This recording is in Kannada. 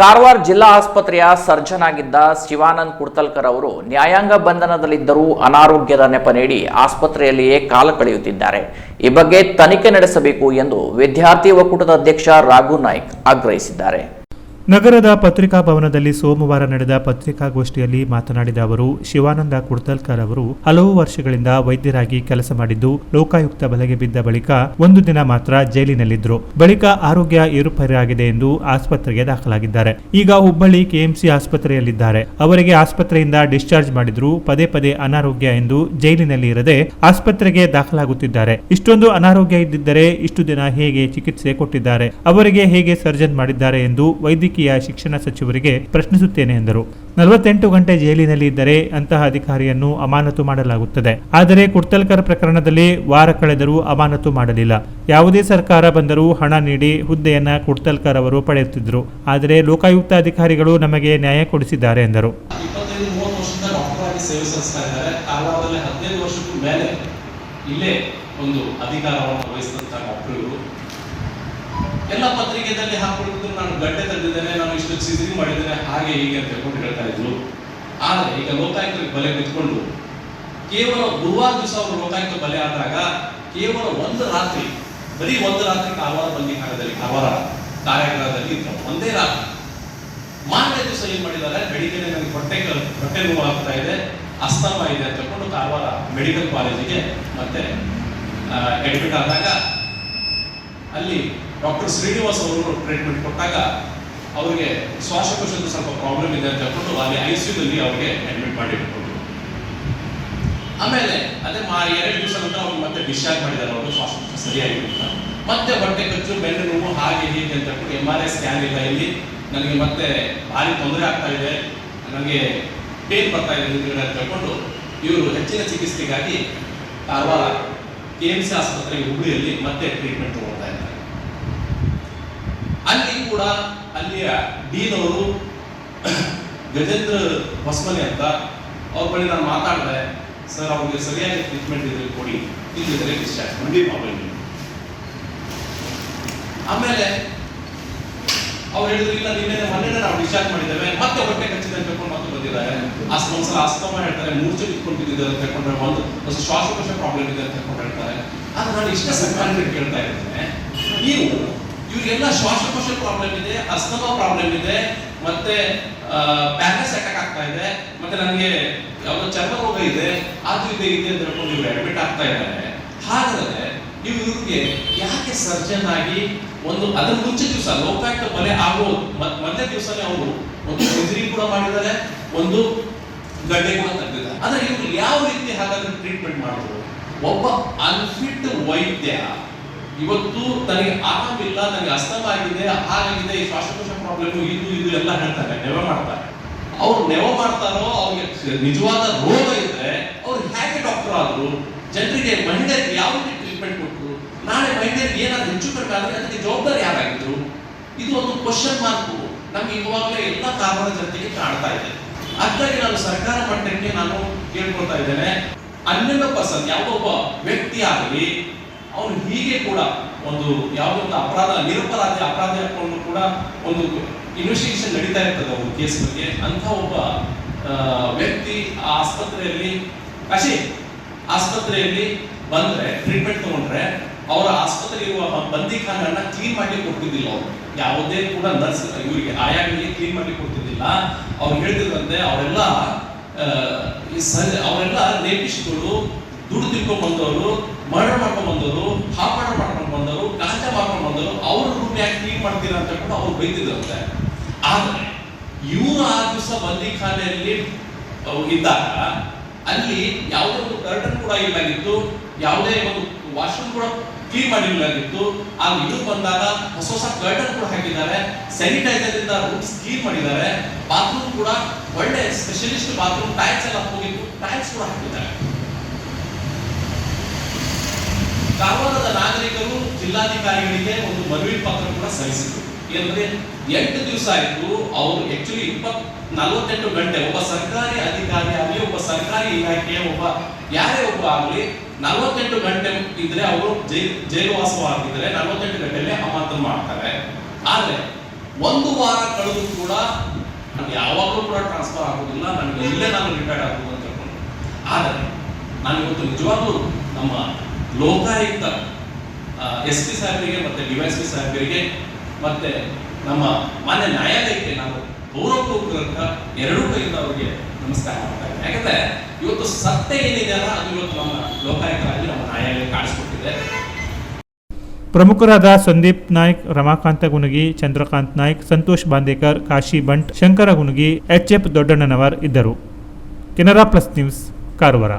ಕಾರವಾರ ಜಿಲ್ಲಾ ಆಸ್ಪತ್ರೆಯ ಸರ್ಜನ್ ಆಗಿದ್ದ ಶಿವಾನಂದ್ ಕುಡ್ತಲ್ಕರ್ ಅವರು ನ್ಯಾಯಾಂಗ ಬಂಧನದಲ್ಲಿದ್ದರೂ ಅನಾರೋಗ್ಯದ ನೆಪ ನೀಡಿ ಆಸ್ಪತ್ರೆಯಲ್ಲಿಯೇ ಕಾಲ ಕಳೆಯುತ್ತಿದ್ದಾರೆ. ಈ ಬಗ್ಗೆ ತನಿಖೆ ನಡೆಸಬೇಕು ಎಂದು ವಿದ್ಯಾರ್ಥಿ ಒಕ್ಕೂಟದ ಅಧ್ಯಕ್ಷ ರಾಘು ನಾಯ್ಕ್ ಆಗ್ರಹಿಸಿದ್ದಾರೆ. ನಗರದ ಪತ್ರಿಕಾ ಭವನದಲ್ಲಿ ಸೋಮವಾರ ನಡೆದ ಪತ್ರಿಕಾಗೋಷ್ಠಿಯಲ್ಲಿ ಮಾತನಾಡಿದ ಅವರು, ಶಿವಾನಂದ ಕುರ್ತಲ್ಕರ್ ಅವರು ಹಲವು ವರ್ಷಗಳಿಂದ ವೈದ್ಯರಾಗಿ ಕೆಲಸ ಮಾಡಿದ್ದು, ಲೋಕಾಯುಕ್ತ ಬಲೆಗೆ ಬಿದ್ದ ಬಳಿಕ ಒಂದು ದಿನ ಮಾತ್ರ ಜೈಲಿನಲ್ಲಿದ್ದರು ಬಳಿಕ ಆರೋಗ್ಯ ಏರುಪೇರಾಗಿದೆ ಎಂದು ಆಸ್ಪತ್ರೆಗೆ ದಾಖಲಾಗಿದ್ದಾರೆ. ಈಗ ಹುಬ್ಬಳ್ಳಿ ಕೆಎಂಸಿ ಆಸ್ಪತ್ರೆಯಲ್ಲಿದ್ದಾರೆ. ಅವರಿಗೆ ಆಸ್ಪತ್ರೆಯಿಂದ ಡಿಸ್ಚಾರ್ಜ್ ಮಾಡಿದ್ರು, ಪದೇ ಪದೇ ಅನಾರೋಗ್ಯ ಎಂದು ಜೈಲಿನಲ್ಲಿ ಇರದೆ ಆಸ್ಪತ್ರೆಗೆ ದಾಖಲಾಗುತ್ತಿದ್ದಾರೆ. ಇಷ್ಟೊಂದು ಅನಾರೋಗ್ಯ ಇದ್ದಿದ್ದರೆ ಇಷ್ಟು ದಿನ ಹೇಗೆ ಚಿಕಿತ್ಸೆ ಕೊಟ್ಟಿದ್ದಾರೆ, ಅವರಿಗೆ ಹೇಗೆ ಸರ್ಜನ್ ಮಾಡಿದ್ದಾರೆ ಎಂದು ವೈದ್ಯಕೀಯ ಶಿಕ್ಷಣ ಸಚಿವರಿಗೆ ಪ್ರಶ್ನಿಸುತ್ತೇನೆ ಎಂದರು. ನಲವತ್ತೆಂಟು ಗಂಟೆ ಜೈಲಿನಲ್ಲಿ ಇದ್ದರೆ ಅಂತಹ ಅಧಿಕಾರಿಯನ್ನು ಅಮಾನತು ಮಾಡಲಾಗುತ್ತದೆ. ಆದರೆ ಕುಡ್ತಲ್ಕರ್ ಪ್ರಕರಣದಲ್ಲಿ ವಾರ ಕಳೆದರೂ ಅಮಾನತು ಮಾಡಲಿಲ್ಲ. ಯಾವುದೇ ಸರ್ಕಾರ ಬಂದರೂ ಹಣ ನೀಡಿ ಹುದ್ದೆಯನ್ನ ಕುಡ್ತಲ್ಕರ್ ಅವರು ಪಡೆಯುತ್ತಿದ್ದರು. ಆದರೆ ಲೋಕಾಯುಕ್ತ ಅಧಿಕಾರಿಗಳು ನಮಗೆ ನ್ಯಾಯ ಕೊಡಿಸಿದ್ದಾರೆ ಎಂದರು. ಇಲ್ಲೇ ಒಂದು ಅಧಿಕಾರವನ್ನು ವಹಿಸಿದಂತಹ ಡಾಕ್ಟರ್ ಇವರು. ಎಲ್ಲ ಪತ್ರಿಕೆಯಲ್ಲಿ ಹಾಕೊಂಡಿದ್ದು ನಾನು ಗಡ್ಡೆ ತಂದಿದ್ದೇನೆ, ನಾನು ಇಷ್ಟು ಸಿದ್ಧಿ ಮಾಡಿದ್ದೇನೆ, ಹಾಗೆ ಹೀಗೆ ಅಂತ ಹೇಳ್ಕೊಂಡು ಹೇಳ್ತಾ ಇದ್ರು. ಆದರೆ ಈಗ ಲೋಕಾಯುಕ್ತರಿಗೆ ಬಲೆ ಬಿತ್ಕೊಂಡು ಕೇವಲ ಗುರುವಾರ ದಿವಸ ಅವರು ಲೋಕಾಯುಕ್ತ ಬಲೆ ಆದಾಗ ಕೇವಲ ಒಂದು ರಾತ್ರಿ, ಬರೀ ಒಂದು ರಾತ್ರಿ ಕಾರವಾರ ಬಂದಿಖಾನದಲ್ಲಿ ಕಾರವಾರ ಕಾರ್ಯಾಗಾರದಲ್ಲಿ ಇದ್ರು. ಒಂದೇ ರಾತ್ರಿ. ಮಾರನೇ ದಿವಸ ಏನ್ ಮಾಡಿದ್ದಾರೆ? ಬೆಳಿಗ್ಗೆ ನನಗೆ ಹೊಟ್ಟೆ ಹೊಟ್ಟೆ ನೋವು ಆಗ್ತಾ ಇದೆ, ಅಸ್ತಮ ಇದೆ ಅಂತ ಹೇಳ್ಕೊಂಡು ಕಾರವಾರ ಮೆಡಿಕಲ್ ಕಾಲೇಜಿಗೆ ಮತ್ತೆ ಅಡ್ಮಿಟ್ ಆದಾಗ ಅಲ್ಲಿ ಡಾಕ್ಟರ್ ಶ್ರೀನಿವಾಸ್ ಅವರು ಟ್ರೀಟ್ಮೆಂಟ್ ಕೊಟ್ಟಾಗ ಅವರಿಗೆ ಶ್ವಾಸಕೋಶದ ಸ್ವಲ್ಪ ಪ್ರಾಬ್ಲಮ್ ಇದೆ ಅಂತ ಹೇಳ್ಕೊಂಡು ಅಲ್ಲಿ ಐ ದಲ್ಲಿ ಅವ್ರಿಗೆ ಅಡ್ಮಿಟ್ ಮಾಡಿ ಆಮೇಲೆ ಅದೇ ಮಾ ಎರಡು ದಿವಸ ನಂತರ ಅವ್ರು ಮತ್ತೆ ಡಿಸ್ಚಾರ್ಜ್ ಮಾಡಿದ್ದಾರೆ. ಅವರು ಶ್ವಾಸಕೋಶ ಸರಿಯಾಗಿ ಮತ್ತೆ ಹೊಟ್ಟೆ ಕಚ್ಚು, ಬೆನ್ನು ನೋವು ಹಾಗೆ ಹೀಗೆ ಅಂತ ಹೇಳ್ಕೊಂಡು ಎಂ ಆರ್ ಐ ಸ್ಕ್ಯಾನ್ ಇಲ್ಲ. ಇಲ್ಲಿ ನನಗೆ ಮತ್ತೆ ಭಾರಿ ತೊಂದರೆ ಆಗ್ತಾ ಇದೆ. ನನಗೆ ಪೇನ್ ಬರ್ತಾ ಇದೆ ಅಂತ ಹೇಳ್ಕೊಂಡು ಇವರು ಹೆಚ್ಚಿನ ಚಿಕಿತ್ಸೆಗಾಗಿ ಕಾರವಾರ ಕೆ ಎಂ ಸಿ ಆಸ್ಪತ್ರೆಗೆ ಹುಬ್ಬಳ್ಳಿಯಲ್ಲಿ ಮತ್ತೆ ಟ್ರೀಟ್ಮೆಂಟ್ ತಗೊಳ್ತಾ ಇದ್ದಾರೆ. ಕೂಡ ಅಲ್ಲಿಯ ಡೀನ್ ಅವರು ಗಜೇಂದ್ರ ಹೊಸಮನೆ ಅಂತ ಅವ್ರ ಬಳಿ ನಾನು ಮಾತಾಡಿದೆ, ಸರ್, ಅವ್ರಿಗೆ ಸರಿಯಾಗಿ ಟ್ರೀಟ್ಮೆಂಟ್ ಇದ್ರೆ ಕೊಡಿ ಇಲ್ಲಿದ್ರೆ ಡಿಸ್ಚಾರ್ಜ್ ಮಾಡಿ ಮೊಬೈಲ್ ಆಮೇಲೆ ಅವ್ರು ಹೇಳಿದ್ರು, ಇಲ್ಲ, ನಿನ್ನೆ ಮೊನ್ನೆ ನಾವು ಡಿಸ್ಚಾರ್ಜ್ ಮಾಡಿದ್ದೇವೆ, ಮತ್ತೆ ಹೊಟ್ಟೆ ಕಚ್ಚಿದೆ ಅಂತ ಹೇಳ್ಕೊಂಡು ಮತ್ತೆ ಬಂದಿದ್ದಾರೆ. ಸಲ ಅಸ್ತಮ ಹೇಳ್ತಾರೆ, ಮೂರ್ಛೆ ಇಟ್ಕೊಂಡಿದ್ದಾರೆ ಅಂತ ಹೇಳ್ಕೊಂಡ್ರೆ ಒಂದು ಹೊಸ ಶ್ವಾಸಕೋಶ ಪ್ರಾಬ್ಲಮ್ ಇದೆ ಅಂತ ಹೇಳ್ಕೊಂಡು ಹೇಳ್ತಾರೆ. ಆದ್ರೆ ನಾನು ಇಷ್ಟೇ ಸರ್ಕಾರ ಕೇಳ್ತಾ ಇರ್ತೇನೆ ನೀವು ಇವ್ರಿಗೆಲ್ಲ ಶ್ವಾಸಕೋಶ ಪ್ರಾಬ್ಲಮ್ ಇದೆ, ಅಸ್ತಮ ಪ್ರಾಬ್ಲಮ್ ಇದೆ, ಮತ್ತೆ ಪ್ಯಾರಸ್ ಅಟ್ಯಾಕ್ ಆಗ್ತಾ ಇದೆ, ಮತ್ತೆ ನನಗೆ ಯಾವುದೋ ಚರ್ಮ ರೋಗ ಇದೆ ಅದು ಇದೆ ಇದೆ ಅಂತ ಹೇಳ್ಕೊಂಡು ಇವ್ರು ಅಡ್ಮಿಟ್ ಆಗ್ತಾ ಇದ್ದಾರೆ. ಹಾಗಾದ್ರೆ ನೀವು ಇವ್ರಿಗೆ ಯಾಕೆ ಸರ್ಜನ್ ಆಗಿ ಒಂದು, ಅದ್ರ ಮುಂಚೆ ದಿವಸ, ಲೋಕಾಯುಕ್ತ ಬಲೆ ಆಗೋ ಮೊದಲ ದಿವಸನೇ ಅವರು ಒಂದು ಸರ್ಜರಿ ಕೂಡ ಮಾಡಿದ್ದಾರೆ, ಒಂದು ಗಡ್ಡೆ ಕೂಡ ತೆಗೆದಿದ್ದಾರೆ. ಆದ್ರೆ ಇವ್ರು ಯಾವ ರೀತಿ ಹಾಗಾದ್ರೆ ಟ್ರೀಟ್ಮೆಂಟ್ ಮಾಡಿದ್ರು ಒಬ್ಬ ಅನ್ಫಿಟ್ ವೈದ್ಯ ಇವತ್ತು ನನಗೆ ಆರಾಮಿಲ್ಲ ನನಗೆ ಅಸ್ತಮ ಆಗಿದೆ ಹಾಗಾಗಿದೆ ಈ ಶ್ವಾಸಕೋಶ ಪ್ರಾಬ್ಲಮ್ ಇದು ಇದು ಎಲ್ಲ ಹೇಳ್ತಾರೆ, ನೆವ ಮಾಡ್ತಾರೆ. ಅವ್ರು ನೆವ ಮಾಡ್ತಾರೋ, ಅವ್ರಿಗೆ ನಿಜವಾದ ರೋಗ ಇದ್ರೆ ಅವ್ರು ಹೇಗೆ ಡಾಕ್ಟರ್ ಆದ್ರು, ಜನರಿಗೆ ಮಹಿಳೆಯರಿಗೆ ಯಾವ ರೀತಿ ಟ್ರೀಟ್ಮೆಂಟ್ ಕೊಟ್ಟರು ನಾಳೆ ಮಹಿಳೆಯರಿಗೆ ಏನಾದ್ರು ಹೆಚ್ಚು ಕಡಿಮೆ ಅದಕ್ಕೆ ಜವಾಬ್ದಾರಿ ಯಾರಾಗಿದ್ರು? ಇದು ಒಂದು ಕ್ವಶನ್ ಮಾರ್ಕ್ ನಮ್ಗೆ ಇವಾಗಲೇ ಎಲ್ಲ ಕಾರಣದ ಜನತೆಗೆ ಕಾಣ್ತಾ ಇದೆ. ಅದಕ್ಕಾಗಿ ನಾನು ಸರ್ಕಾರ ಮಟ್ಟಕ್ಕೆ ನಾನು ಕೇಳ್ಕೊಳ್ತಾ ಇದ್ದೇನೆ. ಹನ್ನೆರಡು ಪರ್ಸೆಂಟ್ ಯಾವೊಬ್ಬ ವ್ಯಕ್ತಿ ಆಗಲಿ ಅವನು ಹೀಗೆ ಕೂಡ ಒಂದು ಯಾವುದೊಂದು ಅಪರಾಧ, ನಿರಪರಾಧಿ ಅಪರಾಧಿ ಹಾಕೊಂಡು ಕೂಡ ಒಂದು ಇನ್ವೆಸ್ಟಿಗೇಷನ್ ನಡೀತಾ ಇರ್ತದೆ ಒಂದು ಕೇಸ್ ಬಗ್ಗೆ. ಅಂತ ಒಬ್ಬ ವ್ಯಕ್ತಿ ಆ ಆಸ್ಪತ್ರೆಯಲ್ಲಿ, ಕಶಿ ಆಸ್ಪತ್ರೆಯಲ್ಲಿ ಬಂದ್ರೆ ಟ್ರೀಟ್ಮೆಂಟ್ ತಗೊಂಡ್ರೆ, ಅವರ ಆಸ್ಪತ್ರೆ ಇರುವ ಬಂದಿಖಾನನ್ನ ಕ್ಲೀನ್ ಮಾಡಿ ಕೊಡ್ತಿದ್ದಿಲ್ಲ ಅವರು. ಯಾವುದೇ ಕೂಡ ನರ್ಸ್ ಇವರಿಗೆ ಆಯಾಗಳಿಗೆ ಕ್ಲೀನ್ ಮಾಡಿ ಕೊಡ್ತಿದ್ದಿಲ್ಲ. ಅವ್ರು ಹೇಳ್ತಿದ್ರಂತೆ, ಅವರೆಲ್ಲ ಅವರೆಲ್ಲ ರೇಪಿಸ್ಟ್ಗಳು ದುಡ್ಡು ತಿಳ್ಕೊಂಡ್ ಬಂದವರು ಮರ್ಡರ್ ಮಾಡ್ಕೊಂಡು ಬಂದವರು ಹಾಪಾಟ ಮಾಡ್ಕೊಂಡು ಬಂದವರು ಗಾಂಜಾ ಮಾಡ್ಕೊಂಡು ಬಂದವರು, ಅವ್ರ ರೂಮ್ ಯಾಕೆ ಕ್ಲೀನ್ ಮಾಡ್ತೀರಾ ಅಂತ ಕೂಡ ಅವ್ರು ಬೈತಿದ್ರಂತೆ. ಆದ್ರೆ, ಇವರು ಆ ದಿವಸ ಬಂದಿಖಾನೆಯಲ್ಲಿ ಇದ್ದಾಗ, ಅಲ್ಲಿ ಯಾವುದೇ ಒಂದು ಕರ್ಟನ್ ಕೂಡ ಇಲ್ಲಾಗಿತ್ತು, ಯಾವುದೇ ಒಂದು ವಾಶ್ರೂಮ್ ಕೂಡ ಕ್ಲೀನ್ ಮಾಡಿರ್ಲಾಗಿತ್ತು ಆಗ ಇವರು ಬಂದಾಗ ಹೊಸ ಹೊಸ ಕರ್ಟನ್ ಕೂಡ ಹಾಕಿದ್ದಾರೆ ಸ್ಯಾನಿಟೈಸರ್ ಇಂದ ರೂಮ್ಸ್ ಕ್ಲೀನ್ ಮಾಡಿದ್ದಾರೆ ಬಾತ್ರೂಮ್ ಕೂಡ ಒಳ್ಳೆ ಸ್ಪೆಷಲಿಸ್ಟ್ ಬಾತ್ರೂಮ್ ಟೈಲ್ಸ್ ಎಲ್ಲ ಹೋಗಿತ್ತು ಟೈಲ್ಸ್ ಕೂಡ ಹಾಕಿದ್ದಾರೆ. ಕಾರವಾರದ ನಾಗರಿಕರು ಜಿಲ್ಲಾಧಿಕಾರಿಗಳಿಗೆ ಒಂದು ಮನವಿ ಪತ್ರ ಕೂಡ ಸಲ್ಲಿಸಿದ್ರು. ಏನಂದ್ರೆ ಎಂಟು ದಿವಸ ಆಯಿತು, ಅವರು ಆಕ್ಚುಲಿ ಇಪ್ಪತ್ ನಲವತ್ತೆಂಟು ಗಂಟೆ, ಒಬ್ಬ ಸರ್ಕಾರಿ ಅಧಿಕಾರಿ ಆಗಲಿ, ಒಬ್ಬ ಸರ್ಕಾರಿ ಇಲಾಖೆಯ ಒಬ್ಬ ಯಾರೇ ಒಬ್ಬ ಆಗಲಿ, ನಲವತ್ತೆಂಟು ಗಂಟೆ ಇದ್ರೆ ಅವರು ಜೈ ಜೈಲುವಾಸವಾಗಿದ್ರೆ ನಲವತ್ತೆಂಟು ಗಂಟೆಯಲ್ಲಿ ಅಮಾನತು ಮಾಡ್ತಾರೆ. ಆದ್ರೆ ಒಂದು ವಾರ ಕಳೆದು ಕೂಡ ನಾನು ಯಾವಾಗಲೂ ಕೂಡ ಟ್ರಾನ್ಸ್ಫರ್ ಆಗೋದಿಲ್ಲ ನನಗೆ ಇಲ್ಲೇ ನಾನು ರಿಟೈರ್ಡ್ ಆಗೋದು ಅಂತ ಹೇಳ್ಕೊಂಡು. ಆದರೆ ನಾನು ಇವತ್ತು ನಿಜವಾಗ್ಲೂ ನಮ್ಮ ಲೋಕಾಯುಕ್ತ ಎಸ್ ಪಿ ಸಾಹೇಬರಿಗೆ ಮತ್ತೆ ಡಿ ಎಸ್ ಪಿ ಸಾಹೇಬರಿಗೆ ಮತ್ತೆ ನಮ್ಮ ಮಾನ್ಯ ನ್ಯಾಯಾಲಯಕ್ಕೆ ನಾನು ಗೌರವಪೂರ್ವಕ ಎರಡೂ ಕೈಯಿಂದ ಅವರಿಗೆ ನಮಸ್ಕಾರ ಮಾಡ್ತಾ ಇದ್ದೀನಿ. ಯಾಕಂದ್ರೆ ಇವತ್ತು ಸತ್ಯ ಏನಿದೆಯಲ್ಲ ಅದು ಇವತ್ತು ನಮ್ಮ ಲೋಕಾಯುಕ್ತರಾಗಿ ನಮ್ಮ ನ್ಯಾಯಾಲಯ ಕಾಣಿಸ್ಕೊಟ್ಟಿದೆ. ಪ್ರಮುಖರಾದ ಸಂದೀಪ್ ನಾಯ್ಕ್, ರಮಾಕಾಂತ ಗುಣಗಿ, ಚಂದ್ರಕಾಂತ್ ನಾಯ್ಕ್, ಸಂತೋಷ್ ಬಾಂದೇಕರ್, ಕಾಶಿ ಬಂಟ್ ಶಂಕರ ಗುಣಗಿ, ಎಚ್ ಎಫ್ ದೊಡ್ಡಣ್ಣನವರ್ ಇದ್ದರು. Canara plus news, Karwar.